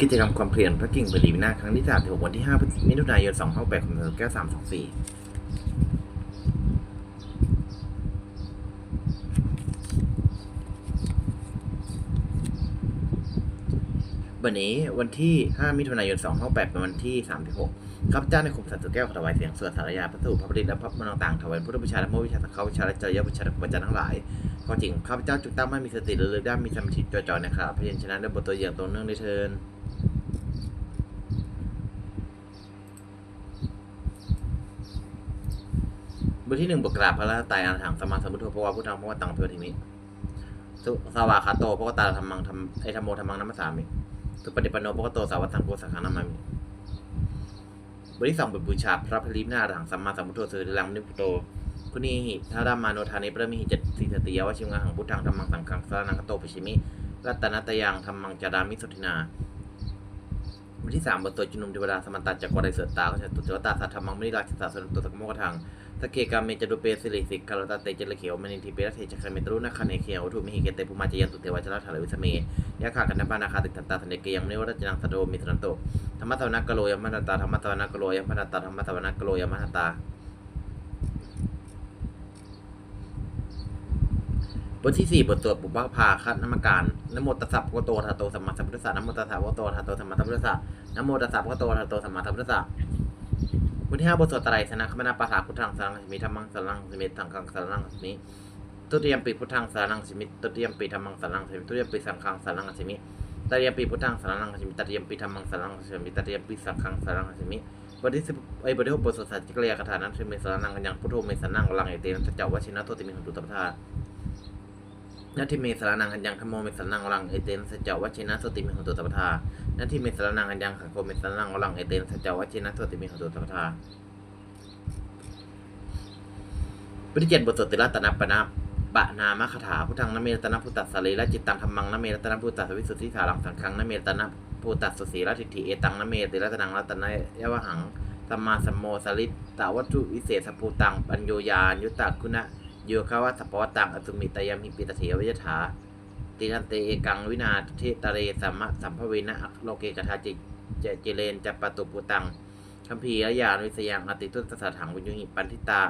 กิจกรรมความเพียรพระกิ่งบดีวินาครั้งที่3ถึงวันที่5มิถุนายน2568ของเธอแก้ว324วันนี้วันที่ 5 มิถุนายน2568เป็นวันที่ 36ข้าพเจ้าในคุมสัตว์แก้วถวายเสียงสวดสารยาพระสูตรพระปริตและพระมนต่างถวายพุทธบูชาและโมวิชาสังฆวิชาและจริยวิชาปัจจัยทั้งหลายข้อจริงข้าพเจ้าจุกตั้งไม่มีสติระลึกได้มีสมาธิจดจ่อนะครับพยัญชนะด้วยบทตัวอย่างตรงเนื่องในเทิน บ ทที่หนึ่งบทกราบพระราชไตรอรหังสมมาสมพุทโธพระวาพุทธังพระวตังเพอทิมิสุสวาคาโตพระวตาธรรมังธรรมไอธรรมโมธรรมังนัมสามิสุปฏิปันโนพระวโตสาวกสังโฆสังฆานามามิบทที่สองบทบูชาพระพลิมหน้าถังสัมมาสัมพุทโธเสด็จลังนิพุโตคุณีหิทารามาโนทานิพระมิหิจตสิสติยวชิมงหังพุทธังธรรมังสังฆังสารนังคโตปิชิมิรัตนตยังธรรมังจารามิสุทินาบทที่สามบทตัวจุนุมเทวดาสมันตัดจากรวารเสดตาก็จะตุจวตาสัทธรรมังมณิราชสาสนตุสกโมกทัง สกเกกามเมจดุเปสิริสิกคารตาเตเจลเขียวมณินทิเปรเทจักรเมตรุนาคเนเขียวถุมิหิเกเตปุมาจยันตุเทวจราถาลวิสเมยะขากันนปานาคาติตันตาสเนเกยังมณิวรจนังสโดมิตรันโตธรรมะตวนักกโลยมนัตตาธรรมะตวนักกโลยมนัตตาธรรมะตวนักกโลยมนัตตาบทที่สี่บทตรวจปุพพภาคัดนามการนโมตัสสะพระโตอะระหะโตสัมมาสัมพุทธัสสะนโมตัสสะพระโตอะระหะโตสัมมาสัมพุทธัสสะนโมตัสสะพระโตอะระหะโตสัมมาสัมพุทธัสสะ บทที่ห้าบทสวดไตรสนะขมนาปะถาพุทธังสารังสมิธรรมังสารังสมิทังคังสารังสมิตุติยมปีพุทธังสารังสมิตุติยมปีธรรมังสารังสมิตุติยมปีสังฆังสารังสมิตติยมปีพุทธังสารังสมิตติยมปีธรรมังสารังสมิตติยมปีสังฆังสารังสมิบทที่สิบไอ้บทที่หกบทสวดสัจจิกรยาคาถานั้นคือเมสรนังกันยังพุทโธเมสรนังวลังเอเตนะสัจจวชินะโทติมิหันตุตปทา นาทิเมสารนังอัญญังขโมเมสารนังวรังเอเตนสัจวัชินะสติมิหุตุตปทานาทิเมสารนังอัญญังขังโคเมสารนังวรังเอเตนสัจวัชินะสติมิหุตุตปทาบทที่เจ็ดบทสวดติรัตนปนะปะนามคถาพุทธังนเมรตนะพุทธสสะเละจิตตังธรรมังนเมรตนะพุทธสวิสุทธิสารังสังฆังนเมรตนะพุทธสสะสีรทิฏฐิเอตังนเมติรัตนังรัตนยวหังสัมมาสัมโมสลิตตวัตถุวิเศษสภูตังปัญโยยานยุตตะคุณะ โยคาวาสัพพวตังอสุมิตยามิปิตเถวิยถาติทันเตเอกังวินาเทตะเรสัมมะสัมภเวนะโลเกกทาจิเจเจเลนจัปตุปุตังคัมภีรยานวิสยังอติตุตสถังวิญญหิปันทิตา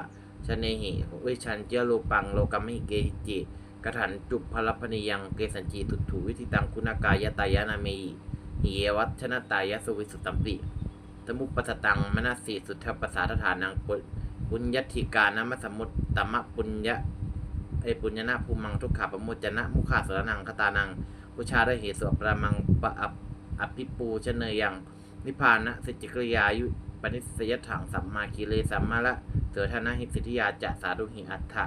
ชเนหิวิชันเจโลปังโลกัมมิเกหิจิกถันจุพลพนิยังเกสัญจีตุถูวิธิตังคุณากายตายานามหิหิเยวัชนะตายสุวิสุตัมปิสมุปปสตังมนัสสีสุทธปสาทฐานังปุ ปุญญติกานามสมุตตมะปุญญะไอปุญญนาภูมังทุกขาปโมจจนะ มุขาสรนังคตานังพุชาได้เหตุสวประมังปะอับอภิปูชเนยยัง นิพพานะสิจิกริยายุปนิสยถังสัมมาคีเลสัมมาละเสธนาหิสิทธิยาจะสาดุหิอัฏฐะ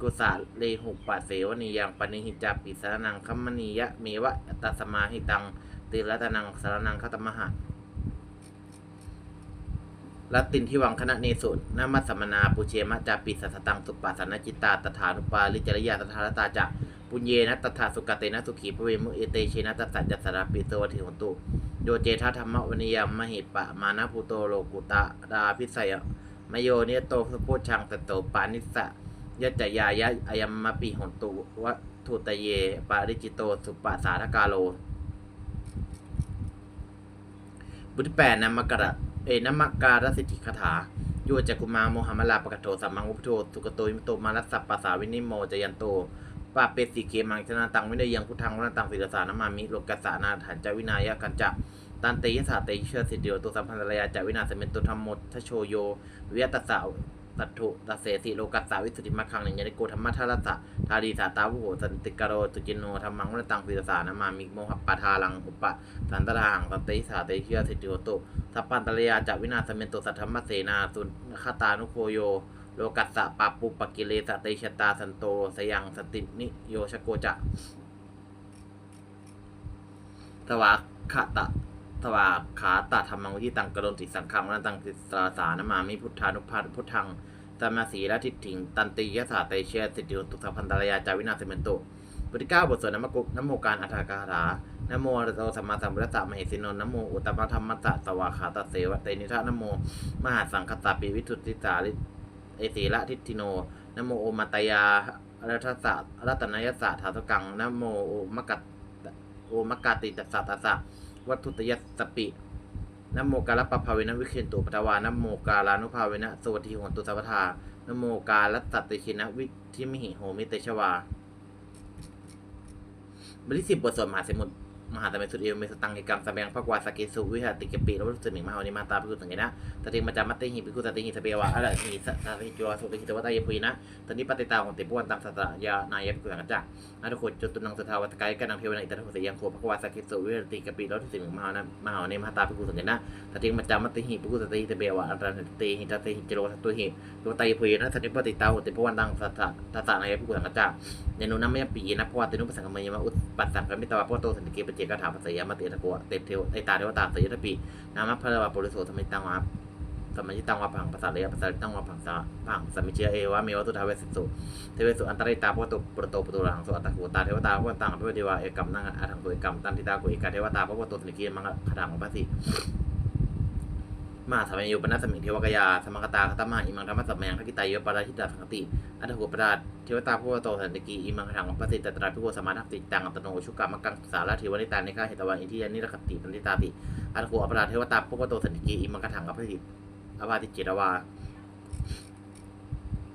กุสาเลหุปะเสวนียังปณิหิจาปิสารนังคัมมณียะเมวะตัสมาหิตังติรัตนังสารนังคตมหะ ลัตินที่วังคณะเนสุนามัสสมนาปุเชมะจาปิสัสตังสุปปัสนจิตตาตถานุปาลิจริยาตถาลตาจะปุญเยนะตถาสุกเตนะสุขีพระเวมุเอเตเชนะตัสสัจจสราปิโตวทิหนตุโยเจทธรรมวนิยมมหิปะมานะภูโตโลกุตะดาพิสัยมโยเนโตสุโพชังตโตปานิสะยะจยายะอยัมมปิหนตุวะทุตเยปาริจิโตสุปะสาทกาโลบุตรแปดนามกระ เอนามการสิทธิคาถาโยจักุมาโมหัมมลาปะกโตสัมมังอุปโตสุกโตมิโตมารัสสปปาสาวินิโมจยันโตปาเปสิเกมังชนะตังวินยังพุทธังวนาตังศิลสานามามิโลกัสสานาถันจาวินายะกันจะตันเตยสาเตยเชื่อสิเดียวตัวสัมพันธรยาจาวินาสเมนตุธรรมมดทโชโยวิยตัสสะ ตัตถุตัเสสิโลกัสสาวิสุทธิมัคคังหนึ่งยานิโกธรรมทัสสะทาดีสาตาวุโหสันติกโรตุจินโนธรรมังวนตังศิสานามามิโมหปะทาลังอุปะสันตราหังตันตยสาเตยเชอสิเดียวโตสัพพันตรยาจวินาศเมนโตสัทธรรมเสนาสุนคตานุโคโยโลกัสสะปาปุปกิเลสเตชะตาสันโตสยังสตินิโยชโกจะสวาขะตะสวาขาตะธรรมังวิธิตังกรณติสังฆังนันตังติสราสานามามิพุทธานุภาพุทธัง ตมาสีละทิฏฐิง ตันติยะสาเตเชยสิทธิตุสัพพันตรยาจาวินาศเมนโตบทที่เก้าบทสวดนมกุนโมการอัฏฐกาถานโมอรโตสัมมาสัมพุทธะมเหสีโนนะโมอุตตมะธรรมัสสะสวาขาตเสวะเตนิทะนโม มหาสังคตาปีวิทุติสาลิเอสีละทิฏฐิโนนโมโอมาตยารัตสะรัตนยสะถาสกังนโมโอมกัตโอมกาติตัสสะตัสสะวัตถุตยัสปิ นโมกาลปภาเวนะวิเคนตุปตวานโมกาลานุภาเวนะสวัสดีโหงตุสัพทานโมกาลตัตติชินะวิทิมิหิโหมิเตชวาบริสิบบทสวดมหาสมุทร มหาสมุทรสุดเอวเมสตังกิกรรมสแบงพระกวาสเกสุวิหารติกปิแล้วสุนึ่งมหานิมาตาพิคุสังเกนะตติมาจามัตติหิพิคุสติหิสเปวะอะไรหิสัตติจุวสุติหิตวัตยพุยนะตอนนี้ปฏิตาของติปวันตังสัตยานายพิคุสังกัจจาอาทุกคนจตุนังสทาวัตกายกันังเทวนาอิตาทุสยังโคพระกวาสเกสุวิหารติกปิแล้วสุนึ่งมหานมหานิมาตาพิคุสังเกนะตติมาจามัตติหิพิคุสติหิสเปวะอันตรติหิตติหิจโรสัตุหิตัวไตพุยนะตอนนี้ปฏิตาของติปวันตังสัตตสานายพิคุสังกัจจาในนุนำไม่ปีนะพว่าเตนุปสังกมยมาอุปัสสังกมิตวะพราะโตสันติเกปเจกถาปัสยามาเตตะโกะเตเทวไตตาเทวตาสยตปีนามัพพะวะปุริโสสมิตังวะสมัยตังวะพังปัสสะเลยปัสสะตังวะพังสะพังสมิเชเอวะเมวะตุทาเวสิสุเทเวสุอันตริตาพราะโตปรโตปตุรังสุอัตตะโกตาเทวตาพราะตังเพราะเทวะเอกัมนั่งอาทังตัวเอกัมตันทิตาโกเอกาเทวตาพวโตสันติเกมังคดังปัสสิ มาสมัยยุปนัสมิเทวกยา สมังคตาคตมหาอิมังธรรมสัมมังคกิตายโยปราชิตาสังคติอัตถุปราชเทวตาผู้ว่าโตสันติกีอิมังขังปฏิตตราพิโกสมานัติตังอัตโนชุกามังกังสาราเทวนิตานิฆาเหตวันอินทิยานิรคติปันติตาติอัตถุอปราชเทวตาผู้ว่าโตสันติกีอิมังขังอภิสิอวาติจิรวาขีลังจิรวาเบลงคังอินทกีลังโอหัจามะมิชติจันเจตุทาวมิลา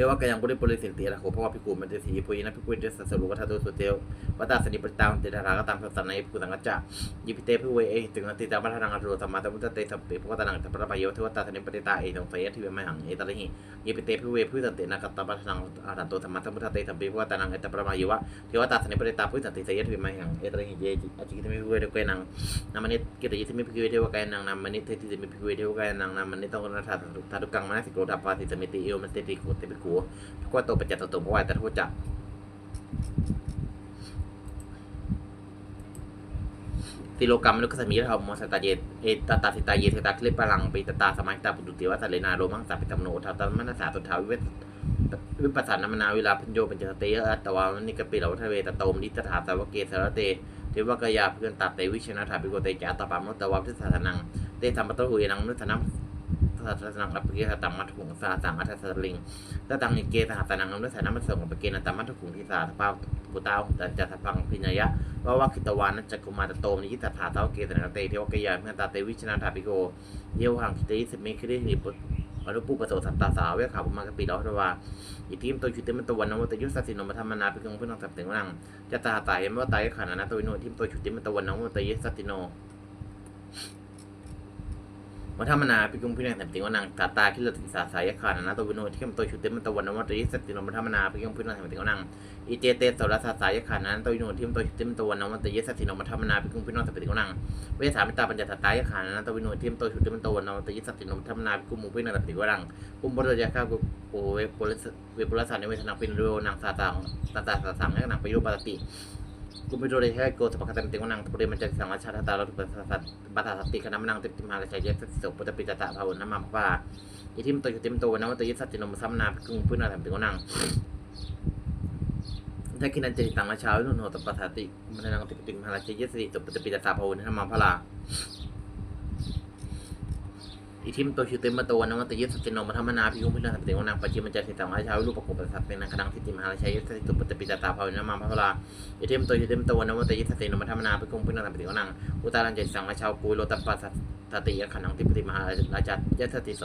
เออปุยภูมิปหายังเทหังเทวะกยังบุริปุริสินติระโหเพราะว่าพิกูมันจะสีพุยนะพิกูจะสัสรุวัฏตุสุเทววัตตาสนิปตามติดาราก็ตามสัสนัยพิกูสังกัจจะยิพิเตพิเวเอถึงนติตามัทนังอรุธรรมะตมุตเตสัพเพพวตนังตัปปะปะโยเทวตาสนิปติตาเอตงไสยทิเวมหังเอตระหิยิพิเตพิเวพุสันตินะกัตตมัทนังอารันโตธรรมะตมุตเตสัพเพพวตนังเอตปะปะโยวะเทวตาสนิปติตาพุสันติไสยทิเวมหังเอตระหิเยจิอจิกิตมิพิเวเดกเวนังนามันนิกิตยิติมิพิเวเทวกายนังนามันิเทติมิพิเวเทวกายนังนามันนิต้องนัทธาทุกังมาสิโกดัปาติสมิติเอวมันติติโกติปิโกก็ตัวปัจจัตตัวเพราะว่าแต่ทุจักติโลกรรมมนุษย์สมีเรามสตาเยเอตตาสิตาเยเทตาคลิปพลังปิตตาสมัยตาปุตุติวัตเลนาโรมังสาปิตมโนทัตมนัสสาตุทาวิเวทวิปัสสนามนาเวลาพัญโยปัญจเตยะตวานิกปิเหลาทเวตโตมนิตถาสาวเกสารเตเทวกยาเพื่อนตัดเตวิชนะถาปิโกเตจาตปามนตตวาพิสานังเตธรรมตหุยนังนุทนัง สัตสังอัปเกสตังมัทถุงสาสังอัตสลิงตตังนิเกสหัสนังนุสานามัสสงปเกนะตามัทถุงทิสาสภาพปุตตาหุตจัตพังพิญญะว่าวัคิตวานัจจกุมารโตมนิยิตถาเตาเกสนาเตเทวกยาเมื่อตาเตวิชนาถาปิโกเยวหังคิเตสเมคิริหิปุอนุปุปโสสัตตาสาวเวขาปุมากปิลอทวาอิทิมโตชุติมันตวันนวตยุสัสินมธรรมนาปิกงพุทธังสัพเตงวังจะตาตายเมวตายขานนาตวิโนทิมโตชุติมันตวันนวตยุสัสสิโน วัฒมนาพิกุงพินังสัมติวันังตาตาคิลติสาสายขานานาตวิโนที่มโตชุติมันตวันนวัตยิสตินวัฒมนาพิกุงพินังสัมติวันังอิเจเตสรสาสายขานานาตวิโนที่มโตชุติมันตวันนวัตยิสตินวัฒมนาพิกุงพินังสัมติวันังเวสามิตาปัญจตาตายขานานาตวิโนที่มโตชุติมันตวันนวัตยิสตินวัฒมนาพิกุงมุพินังสัมติวันังกุมบรยาข้ากุโอเวปุริสเวปุรสานเวสนังปินโรนังสาตังตาตาสาสังและนังปิโรปาติ กูไม่รู้เลยแค่โกสปะคตันติงวันังตุเรมันจะสังราชาตาเราเป็นสัตบัตาสติคณะมนังติติมาลชัยเยสสิโสปุตตปิจตะภาวนามาพระอิทิมโตยุติมโตวันะวัตยิสัจจินมสัมนาพิกุงพุทธนาธรรมติงวันังถ้ากินันจริตังมาเช้าวินุโนตปัสสติมันนังติติมาลชัยเยสสิโสปุตตปิจตะภาวนามาพระ อีทิมตัวชิเต็มมาตัวนัมตยิสตินโนมัทมนาพิยุพิลาสติวนังปัจจิมันจะสิตังรชาวิรูปประกอบสัตว์เป็นนังคดังสิติมหาราชายิสติตุปตปิจตาภาวินามาพระลาอีทิมตัวชิเต็มาตัวนัมตยิสตินโนมัทมนาพิยุพิลาสติวนังอุตารังเจสังราชาวกุยโลตัปปัส สติยขันังติปติมหาราจัตยสติโส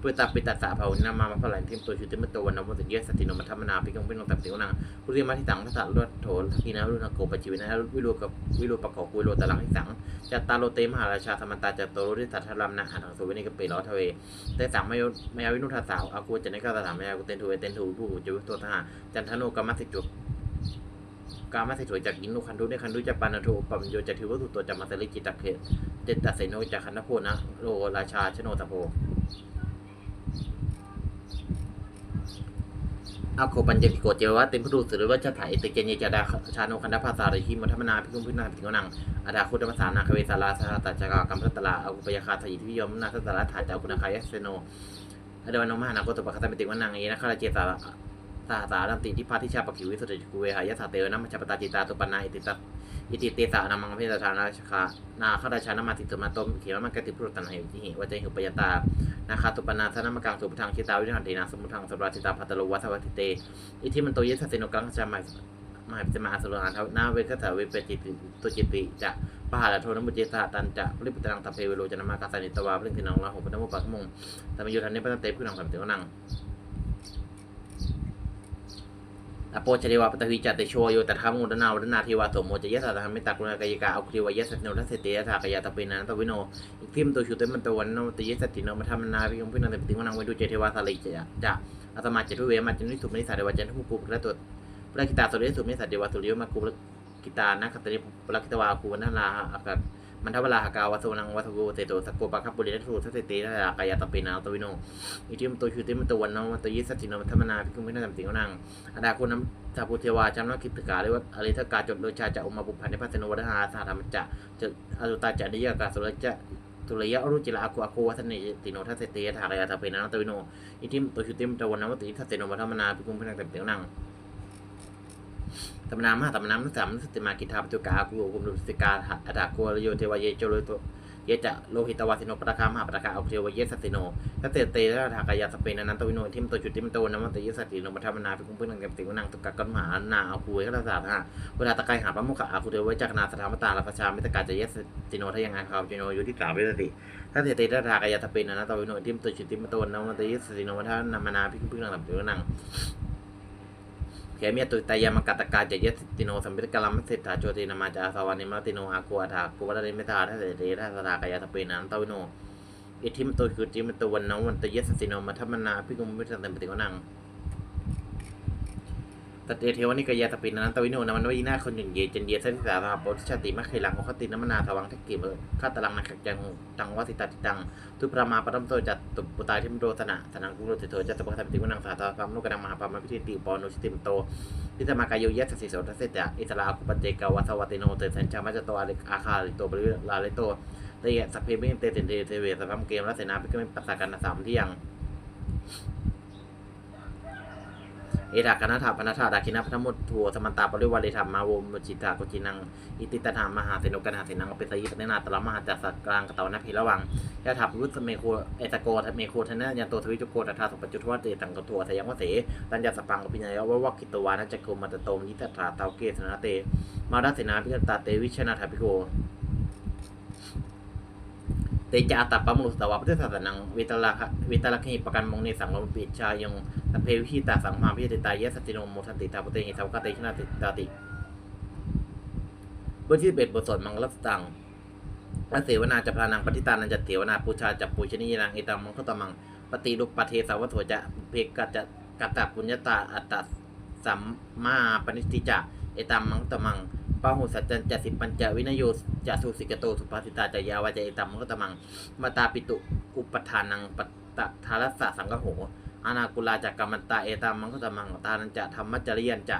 ปุตตปิตัสสะภาวนามามาพลันเทมโตชุติมตวันนวัตยิสตินมัธรรมนาภิกุงพินังปฏิวนังปุริมาทิตังทัสสะลวดโถทักีนารุณโกปจิวินะวิรูกับวิรูปะกอกุยโลตะลังทิสังจัตตาโลเตมหาราชาธรรมตาจัตโตโรทิสัทธรัมนะหันังสุวินิกเปรอทเวแต่สังมยมยาวินุทัสสาวอากูจะในกาสามยากุเตนทูเวเตนทูผู้จุตัวทหาจันทโนกรรมสิจุ กามาสิถวยจากอินุคันดุในคันดุจะปานาโทปัมโยจะทิวัตุตัวจะมาสลิจิตาเคเตตัสเซโนจากคันนโพนะโลราชาชโนตะโพอาโคปัญจกิโกเจวะเต็มพุดุสือว่าจะถ่ายติเกเนจดาชาโนคันดาภาษาริหิมัทมนาพิคุมพินาพิโนังอาดาคุตมสานาคเวสาราสหตจักรกัมพัตตลาอากุปยคาสยิทิยมนาสัตตลาถาจาคุณคายเสโนอเดวันนมหานาโกตปะคตมิติวันังเอนะคาราเจตา สาสาลันติที่พาทิชาปกิวิสุทธิกุเวหายะสาเตวนะมัจจปตาจิตาตุปนาอิติตาอิติเตสานามังเพศทานาชคานาคาราชานามาติตุมาตมเขียวมันกติพุทธันเหติหิวจหิปยตานาคาตุปนาสนามกังสุปทังชิตาวิหันตินาสมุทังสราติตาพัตโลวัสวัติเตอิทิมันโตเยสสิโนกังจามามาจะมาอสุรานเทนาเวกสาเวปจิตตุจิติจะปหาละโทนมุเจสาตันจะริปตรังตะเพเวโลจนามากาสานิตวาเรื่องที่นองละหกปนมุปัสมงตามยุทธันเนปตันเตพุนังสัมเตวนัง อโปชเดวาปตวิจัตเตโชโยตถามุตนาวัฒนาเทวาโสโมจยะสาธรรมิตากรุณากายกาอาคริวายะสัตโนทัสเตยะถากายาตะเปนันตวิโนอีกทิมตัวชุเตมันตวันโนตยะสัตติโนมัทมนาพิยงพินันเตปติวนังเวดุเจเทวาสลิจะจะอาตมาจะทุเวมาจนิสุมิสาเดวาจันทุภูและตัวพระกิตาสุริสุมิสาเดวาสุริยมากุปกิตานะคัตติพระกิตวาคูนันลาอากาศ มันทวลาหากาวาสุนังวัตโกเตโตสโกปะคับบุริทัสสุทัสเสติยะกายาตะเปนาตวิโนอีทิมตัวชุเตมันตวันโนตยะสติโนมัทมนาพิยงพินันเตปติวนังอดาคุณน้ำจาพุเทวาจำนักคิดตกาเรียกว่าอริทกาจดโดยชาจะอุมาบุพันในพัฒนวัฒนาสาธรรมจะจะอสุตาจะดิยากาสุรจะตุลยะรุจิลาอคุอคุวัฒนิติโนทัสเตยถากายาตาเปนันตวิโนอิทิมตัวชุติมตะวันนวัติสตโนวัฒมนาพิกุมพนังเต็มตียงนัง ตมนามหาตมนามนัสสามนัสติมากิทาปตุกากุโกุมดุสิกาอัดาโกโยเทวายโจโลโตเยจะโลหิตวาสิโนปตะคามหาปตะคาเอาเทวเยสัติโนถ้าเตเตแล้วทากายาสเปนนันตวิโนทิมตัวจุดทิมตัวน้ำมันตยสติโนมัทมนาเป็นคุ้มเพื่อนกันติวนังตุกกะกันมหานาเอาคุยก็ศาสตร์ฮะเวลาตะไคหาพระมุขอาคุเทวจากนาสถามตาลประชามิตกาจะเยสติโนถ้ายังไงครับจิโนอยู่ที่สามวิสติถ้าเตเตแล้วทากายาสเปนนันตวิโนทิมตัวจุดทิมตัวน้ำมันตยสติโนมัทมนาพิคุมเพื่อนกันติวนัง เขมีตุตายามกัตกาจะเยสติโนสัมปิตกลัมเสถาโจตินามาจาสวานิมาติโนอากูอาทากูวัตเรมิธาถ้าเดเตถ้าทากายาสเปนนันตวิโนอิทิมตัวคือจิมตัววันนวันตยสสินมาทัมนาพิกุมวิสันเต็มปติวนัง ตเตเทวนิกายาตปินนันตวิโนนามันวินาคนหนึ่งเยจันเยสันสาราปชาติมัคคิลังโอคตินมนาทวังทักกิเบคาตลังนักจังตังวสิตาติตังทุปรามาปรมโตจัตตุปุตายทิมโรสนะสนังกุโรติโตจัตตปะทัปติวนังสาตาพัมนุกนังมหาปามพิธิติปอนุชิติมโตพิธมากายโยยัสสิโสทัสเสตะอิสลาคุปเจกาวัสวัติโนเตสัญชามัจโตอาคาลิโตบริลาเลโตเตยสัพเพมิเตเตเตเตเวสพัมเกมและเสนาพิกเมปัสสากันสามที่ยัง เอดากนาถาพนาถาดาคินาพัทมุตถัวสมันตาปริวาริธรรมมาวมจิตาโกจินัง อิติตถามหาเสนกันหาเสนังเปตยิปเนนาตละมหาจัสสะกลางกตาวนาภิระวังยะถับรุตเมโคเอตโกทเมโคทนะยันโตทวิจุโกตถาสุปจุทวเตตังกตัวสยังวเสตัญญาสปังอภิญญาววักกิตวานะจักโกมัตโตมยิตถาเตาเกสนาเต มาดัสเสนาพิกตาเตวิชนาถาภิโก เตจาตัปปมุสตวะพุทธศาสนังวิตาลคะวิตาลคีปกันมงเนสังลมปิชายงสเพวิหิตาสังมาพิเตตายะสติโนโมทันติตาปเตหิตาวกเตชนาติตาติบทที่เบ็ดบทสวดมังลัสตังพระเสวนาจะพานังปฏิตานันจะเถวนาปูชาจับปูชนียนังเอตังมังคตมังปฏิรุปปเทสาวัตโถจะเพกัจจะกัตตาปุญญตาอัตตสัมมาปณิติจะ เอตัมมังคตมังปาหุสัจจันจะสิปัญจวินโยจะสุสิกโตสุปาสิตาจะยาวาจะเอตัมมังคตมังมาตาปิตุอุปทานังปตตทารัสสะสังกโหอานากุลาจากกรรมันตาเอตามังคตมังตานันจะธรรมจริยันจะ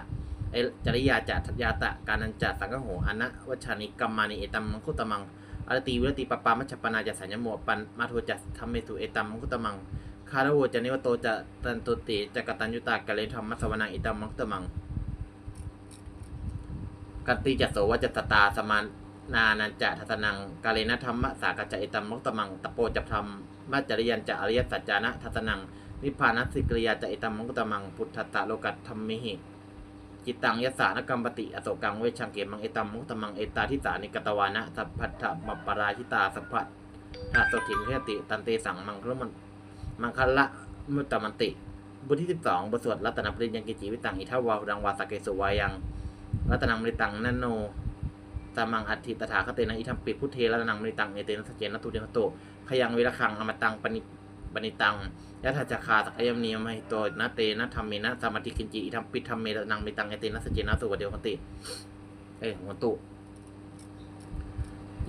เอจริยาจะทัยาตะการนันจะสังกโหอนะวัชานิกัมมานิเอตัมมังคุตมังอรตีวิรติปปามัชปนาจะสัญญโมปันมาโทจะธรรมเมตุเอตัมมังคุตมังคารโวจะนิวโตจะตันตุติจะกตัญญุตากะเลธรรมมัสวนังเอตัมมังคตมัง กัตติจะโสวจตตาสมานนานันจะทัตนังกาเลนะธรรมะสากจะเอตัมมุตตมังตะโปจับธรรมมัจจริยันจะอริยสัจจานะทัตนังนิพพานัสสิกริยาจะเอตัมมุตตมังพุทธตะโลกัตธรรมิหิจิตตังยสานกรรมปติอโศกังเวชังเกมังเอตัมมุตตมังเอตาทิสานิกตวานะสัพพัทธมปปราชิตาสัพพัทธาสถิงเทติตันเตสังมังคลมันมังคละมุตตมันติ บทที่สิบสองบทสวดรัตนปริญญกิจิวิตังอิทาวาดังวาสเกสุวายัง รัตนังมริตังนันโนตามังอัติตถาคเตนะอิทัมปิพุทเทรัตนังมริตังเอเตนะสเจนะตุเดนโตขยังวิระคังอมตังปณิปณิตังยะถาจักคาตักยมเนียมหิโตนะเตนะธรรมเมนะสมาธิกินจิอิทัมปิธรรมเมรัตนังมริตังเอเตนะสเจนะตุวเดียวคติเอ้ยหัวตุ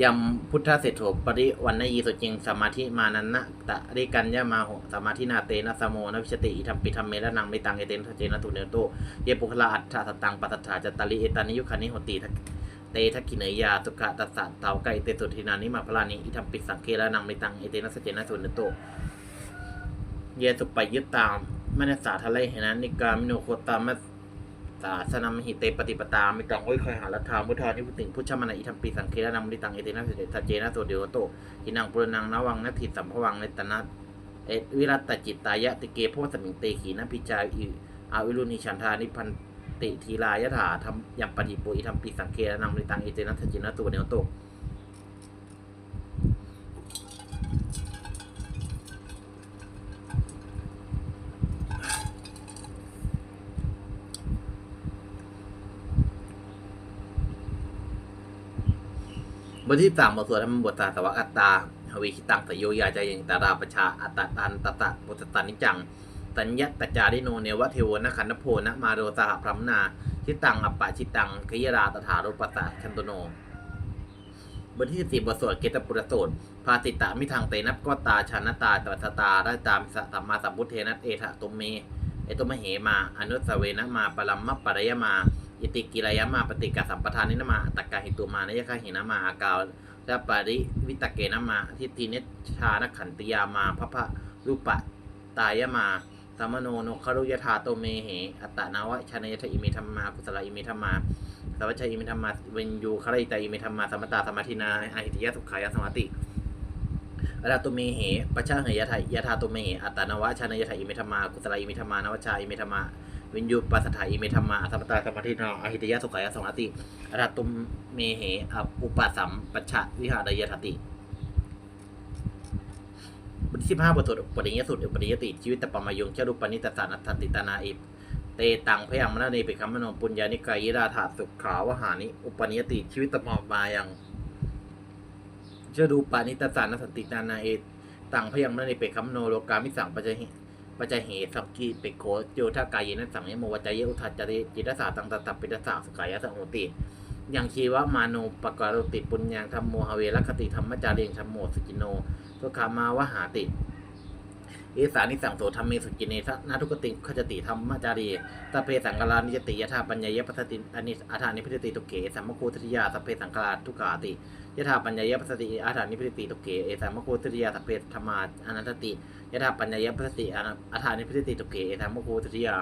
ยำพุทธเศรษโถปริวันนยีสุจิงสมาธิมานันนะตะริกันยะมาหสมาธินาเตนะสโมนะวิชติอิทัมปิธรรมเมระนังไมณิตังเอเตนะสเจนะตุเนโตเยปุคลาอัฏฐสตังปัตถาจตาริเอตานิยุคานิโหติทักเตทักขิเนยยาสุขะตัสสะเตาไกเตสุทินานิมาพลานิอิทัมปิสังเคระนังไมิตังเอเตนะสเจนะสุนโตเยสุปปยุตตามมนัสสาทะเลเหนะนิกามิโนโคตามัส สาสนามหิเตปฏิปตามิตังโอ้ยคอยหาลัทธามุทานิพุติงพุทธมนาอิธรรมปีสังเคระนามุติตังเอตินะเสดสัจเจนะโสเดียวโตหินังปุรนังนวังนทิสัมภวังในตนะเอวิรัตตจิตตายะติเกพวสมิงเตขีนพิจาอิอาวิรุณิฉันทานิพันติทีลายถาทำยัมปฏิปุอิทัมปีสังเคระนามุติตังเอตินะสัจเจนะโสเดียวโต บทที่สามบทสวดธรรมบทตาสวะอัตตาหวิคิตังสยโยยาใจยังตาราประชาอัตตตันตตะบทตานิจังตัญญตจาริโนเนวะเทวนะขันธโพนะมาโรสหพรมนาชิตังอัปปะชิตังคยราตถารุปตะชันตโนบทที่สี่บทสวดเกตปุรโสดพาติตะมิทางเตนับก็ตาชานตาตัสตาได้ตามสัมมาสัมพุทเทนัตเอทะตุมเมเอตุมเหมา อนุสเวนะมาปรัมมปรยมา อิติกิรายมาปฏิกาสัมปทานินามาอัตกาหิตุมานยคาหินามาอากาวและปาริวิตเกนามาทิฏฐิเนชชานขันติยามาพระพะรูปะตายมาสามโนโนคารุยธาโตเมเหอัตตนาวะชานยทอิมิธรรมากุศลอิมิธรรมาสวัชชัยอิมิธรรมาเวนยูคารอิตาอิมิธรรมาสมตาสมาธินาอหิติยะสุขายสมาติอัตตตุเมเหปชชาเหยะไทยะธาตุเมเหอัตตานวะชานยทอิมิธรรมากุศลอิมิธรรมานวชาอิมิธรรมา วินยูปัสสถาอิเมธรรมาสัมปตาสมาธินาอหิตยะสุขายะสมาติอรัตตุมเมเหอุปสัมปัชชะวิหารยทัติบทที่สิบห้าบทสวดปนิยสุดอุปนิยติชีวิตตปปมายงเชรุปนิตสานัตติตานาอิเตตังพยังมนาเนปิคัมมโนปุญญานิกายิราธาสุขาวหานิอุปนิยติชีวิตตปปมายังเชรุปนิตสานัตติตานาเอตังพยังมนาเนปิคัมมโนโลกามิสังปัจจหิ ปัจจเหสังกีเปโคโยธากายนันสังยโมวัจจเยอุทัจจริจิตสาตังตตัปปิตสาสุขายะสังโหติยังชีวะมาโนปกรติปุญญังธรรมโมหเวรคติธรรมจารียงธรรมโมสุจิโนสุขามาวหาติเอสานิสังโสธรรมเมสุจิเนทนาทุกติขจติธรรมจารีตเพสังกาลานิจติยถาปัญญายปัสติอนิอาธานิพิติตุเกสัมมโคทริยาสเพสังกาลาทุกขาติ ยถาปัญญายปัสติอาธานิพิติตุเกเอสัมมโคทริยาสพเพธรรมาอนันตติยถาปัญญายพสติอาอาธานิพสติตุเกธรรมโคตริยา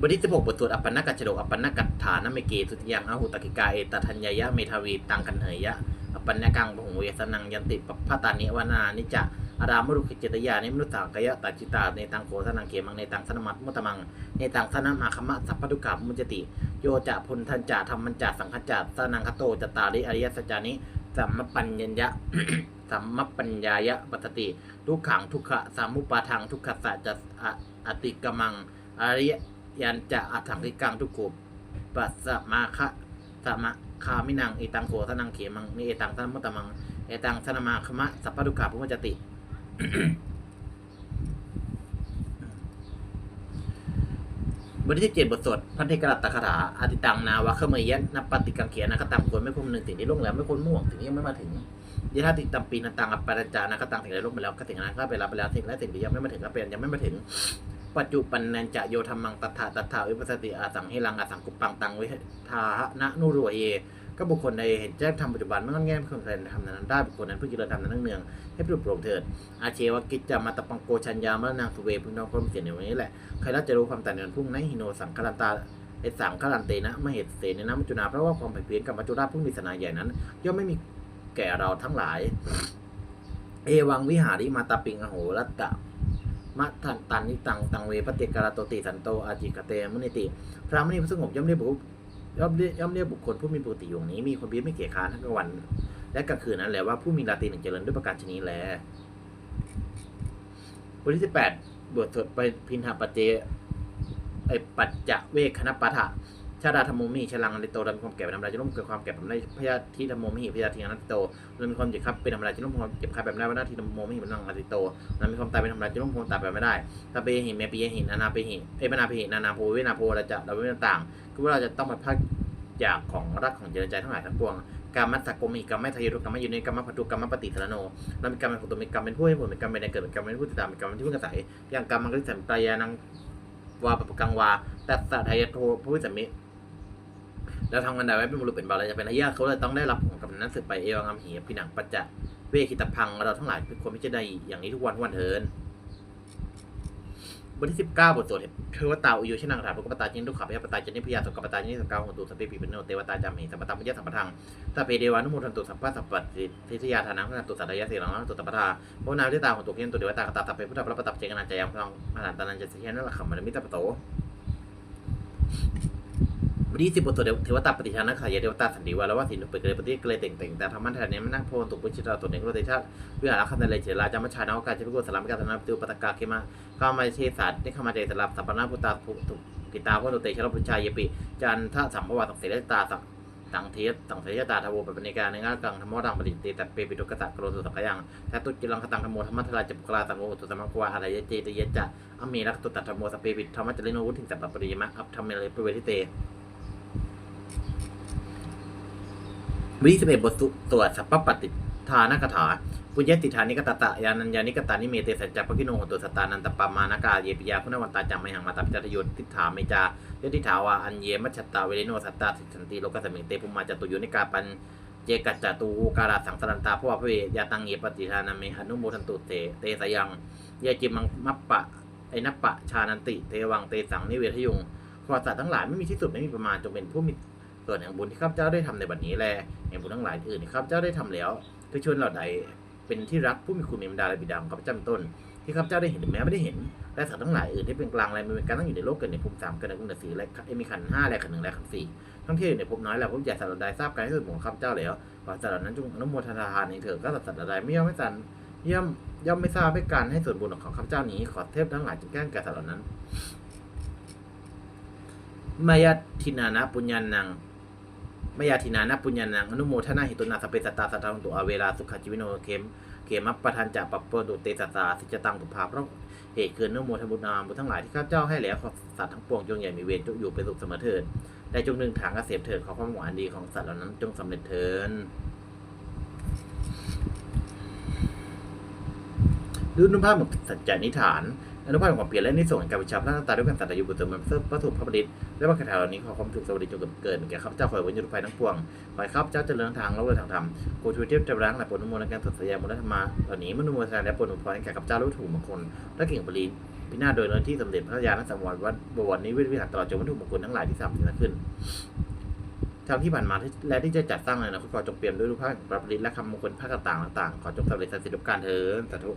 บทที่สิบหกบทสวดอัปปนกัจจโดอัปปนกัตฐานเมเกสุติยังอาหุตกิกาเอตทัญญายะเมทาวีตังกันเหยยะอัปปนกังบหงเวสนังยันติปพตานิวนานิจะ อารามรุขิจตยานิมนุสากยตัจิตาในตังโคสนังเขมังในตังสนมัตมุตมัง ในตังสนามาคมะสัพพทุกขามุจติ โยจะพุนทันจาธรรมันจาสังฆจาสนังคโตจตาริอริยสัจจานิสัมมปัญญยะสัมมปัญญายะปัตติทุกขังทุกขะสามุปาทังทุกขสัจอะติกมังอริยยันจะอัถังกิกังทุกขุปัสมาคะสมะคามินังเอตังโขสนังเขมังนีเอตังสนมุตมังเอตังสนมาคมะสัพพทุกขาภุมจติ บทที่เจ็ดบทสวดพันเทกรัตตคาถาอาติตังนาวะเขมยะนนปฏิกังเขียนนะกตังควรไม่ควรหนึ่งถึงที่ล่วงแล้วไม่ควรม่วงถึงยังไม่มาถึงยะธาติตัมปีนันตังอปาราจานะกตังถึงได้ล่วงไปแล้วก็ถึงนั้นก็ไปรับไปแล้วถึงและสิ่งที่ยังไม่มาถึงก็เป็นยังไม่มาถึง ปัจจุปันนันจะโยธรรมังตัทธาตัทธาวิปัสสติอาสังให้ลังอาสังกุปปังตังวิทาหนะนุรัวเย ก็บุคคลในเห็นแจ้งทำปัจจุบันไม่ต้องแง่คนใดทำนั้นได้บุคคลนั้นเพื่อเจริญธรรมนั้นเนืองให้ปลุกปลงเถิดอาเชวกิจจามาตะปังโกชัญญามรนางสุเวพึงน้องความเขียนในวันนี้แหละใครรัจะรู้ความแต่เนินพุ่งในหิโนสังคลันตาไอสังคลันเตนะมาเหตุเสนนะมัจจุนาเพราะว่าความผิดเพี้ยนกับมัจจุราชผู้มีศาสนาใหญ่นั้น ย่อมไม่มีแก่เราทั้งหลาย เอวังวิหาริมาตาปิงอโหรัตตะมะทันตันนิตังตังเวปฏิการโตติสันโตอาจิกเตมุนิติ พระมณีผู้สงบย่อมเรียกบุ ย่อมเรียกย่อมเรียกบุคคลผู้มีปกติอยู่างนี้ มีความเพียรไม่เกียจค้านทั้งกลางวัน และกลางคืนนั้นแหละว่าผู้มีราตรีหนึ่งเจริญด้วยประการชนีแลบทที่สิบแปดบทสวดไปพินหาปเจไอปัจจะเวคคณปะทะชาดาธรรมโมมิชลังในโตดำมีความแก่เป็นธรรมดาจะร่วมเกิดความแก่แบบในพยาธิธรรมโมมิพยาธิอนัตติโตมันมีความเจ็บครับเป็นธรรมดาจะร่วมความเจ็บครับแบบไม่ได้ว่าหน้าที่ธรรมโมมิเป็นนังอนัตติโตมันมีความตายเป็นธรรมดาจะร่วมความตายแบบไม่ได้ตาเปหิเมปีหินานาเปหิเอปนาเปหินานาโพเวนาโพเราจะเราไม่ต่าง คือว่าเราจะต้องมาพักจากของรักของเจริญใจทั้งหลายทั้งปวงกรรมมัตสกมิกรรมไม่ทายรุกรรมอยู่ในกรรมพัตุกรรมปฏิสารโนเรามีกรรมเป็นของตัวมีกรรมเป็นผู้ให้ผลเป็นกรรมเป็นแรงเกิดเป็นกรรมเป็นผู้ติดตามเป็นกรรมเป็นที่พึ่งอาศัยอย่างกรรมมันก็สัมปรายานังวาปปกังวาแต่สัตยโทผู้สัมมิแล้วทำกันได้ไว้เป็นบุรุษเป็นบาลจะเป็นอายาเขาเลยต้องได้รับผลกับนั้นสืบไปเอวังอัมหีพินังปัจจะเวคิตพังเราทั้งหลายเป็นคนไม่จะได้อย่างนี้ทุกวันทุกวันเทิน บทที่สิบเก้าบทสวดเทวตาอุโยชนังถาทุกปตาจินทุกขปยปตาจินิพยาสุกปตาจินิสกาหตุสัพเพปิปิโนเทวตาจามิสัมปตาปุญญสัมปทังสัพเพเดวานุโมทันตุสัพพะสัพพะทิทยาทานังพระตุสัตยาสีลังตุสัพพทาโมนาทิตาหตุเพียนตุเดวตากตาสัพเพพุทธพระปตับเจกนาจายังพลังอนันตานันจะเสียนั่นแหละขมันมิตรปโต บดีสิบทตัวเทวตาปฏิชานะขายเทวตาสันติวาแล้วว่าสินเปิดเกลปฏิเกลเต่งเต่งแต่ธรรมะแทนนี้มันนั่งโพนตุปุชิตาตัวเองโรเตชาวิหารคันเลเจราจามชานาการเจริญกุศลามการธนาติวปตกาเกมาข้ามาเทศาสนี่ข้ามาเจสลับสัพพนาพุตาภุกิตาพุทธเตชะพุชายปิจันทะสัมภวะสังเสรตาสังตังเทียสังเสรตาทวปปนิกาในงานกังธรรมดังปริติแต่เปปิตุกตะกโรสุสังขยังทัตุจิลังคตังธรรมธรรมทลาจับกลาสังโฆตุสมะกวาอะไรเจตยจะอเมรักตุตัตธรรมสเปปิธรรมจริโนวุฒิสัพปริยมะอัพธรรมเลปเวทิเต วิสิบเอ็ดบทสุตรวจสัพพปฏิทานกถาปุญญติฐานิกตตะยานัญญานิกตานิเมเตสัจจปกิโนหตุสตานันตปามานากาเยปิยาพุนวันตาจังไมหังมาตัปจตยุทิฏฐาเมจายติถาวาอัญเยมัชตาเวเรโนสัตตาสิสันติโลกัสมิงเตปุมาจตุโยนิกาปันเจกัจจตูการาสังสรันตาพวะพระเวยาตังเยปฏิทานาเมอนุโมทันตุเตเตสยังเยจิมังมัปปะไอนัปปะชานันติเทวังเตสังนิเวทยุงขอสัตว์ทั้งหลายไม่มีที่สุดไม่มีประมาณจงเป็นผู้มี ส่วนแห่งบุญที่ข้าพเจ้าได้ทำในบัดนี้แลแห่งบุญทั้งหลายอื่นที่ข้าพเจ้าได้ทำแล้วคือชนเหล่าใดเป็นที่รักผู้มีคุณมีบิดาและบิดาของข้าพเจ้าเป็นต้น ที่ข้าพเจ้าได้เห็นหรือแม้ไม่ได้เห็นและสัตว์ทั้งหลายอื่นที่เป็นกลางและมีการตั้งอยู่ในโลกเกิดในภูมิสามเกิดในภูมิสี่และมีขันห้าและขันหนึ่งและขันสี่ทั้งที่อยู่ในภพน้อยและภพใหญ่สัตว์เหล่าใดทราบการที่สุดของข้าพเจ้าแล้วขอสัตว์เหล่านั้นจงอนุโมทนาทานในเถิดก็สัตว์เหล่าใดไม่ย่อมไม่สันย่อมย่อมไม่ทราบให้การให้ส่วนบุญของข้าพเจ้านี้ขอเทพทั้งหลายจงแก้แก่สัตว์เหล่านั้นมายทินานะปุญญานัง มยาทินานาปุญญานังอนุโมทนาหิตุนาสเปสตาสตังตุอเวลาสุขจิวิโนเขมเขมัปปะทันจะปัปปตุเตสัสสาสิจตังตุภาเพราะเหตุเกินอนุโมทบุญนาบุทั้งหลายที่ข้าพเจ้าให้แล้วขอสัตว์ทั้งปวงจงอย่มีเวรจงอยู่เป็นสุขเสมอเถิดได้จงหนึ่งทางเกษมเถิดขอความหวังอันดีของสัตว์เหล่านั้นจงสำเร็จเถิดดูนุภาพของสัจจานิฐาน อนุภาพของความเปลี่ยนและนิสงส์การวิชาพระนักตาด้วยกันสัตว์ยุบุตรมันเพื่อพระถูกพระประดิษฐ์และว่าคาถาเหล่านี้ขอความถูกสวัสดีจงเกิดแก่ข้าพเจ้าขอวันยุรุภัยทั้งปวงขอให้ข้าพเจ้าเจริญทางแล้วเลยทางธรรมโกชูเทียบจะรังและปนุโมในการสัตยามุลธรรมะเหล่านี้มนุโมทนาและปนุพรให้แก่ข้าพเจ้ารู้ถูกมงคลและเก่งปรีพินาศโดยเนินที่สำเร็จพระญาณสังวรวัดบวรนี้วิหารตลอดจนวัตถุมงคลทั้งหลายที่สามที่นั้นขึ้นทางที่ผ่านมาและที่จะจัดสร้างเลยนะขอจงเปลี่ยนด้วยรูปภาพพระปริและคำมงคลภาคต่างๆต่างๆขอจงสำเร็จสันติการเถิดสาธุ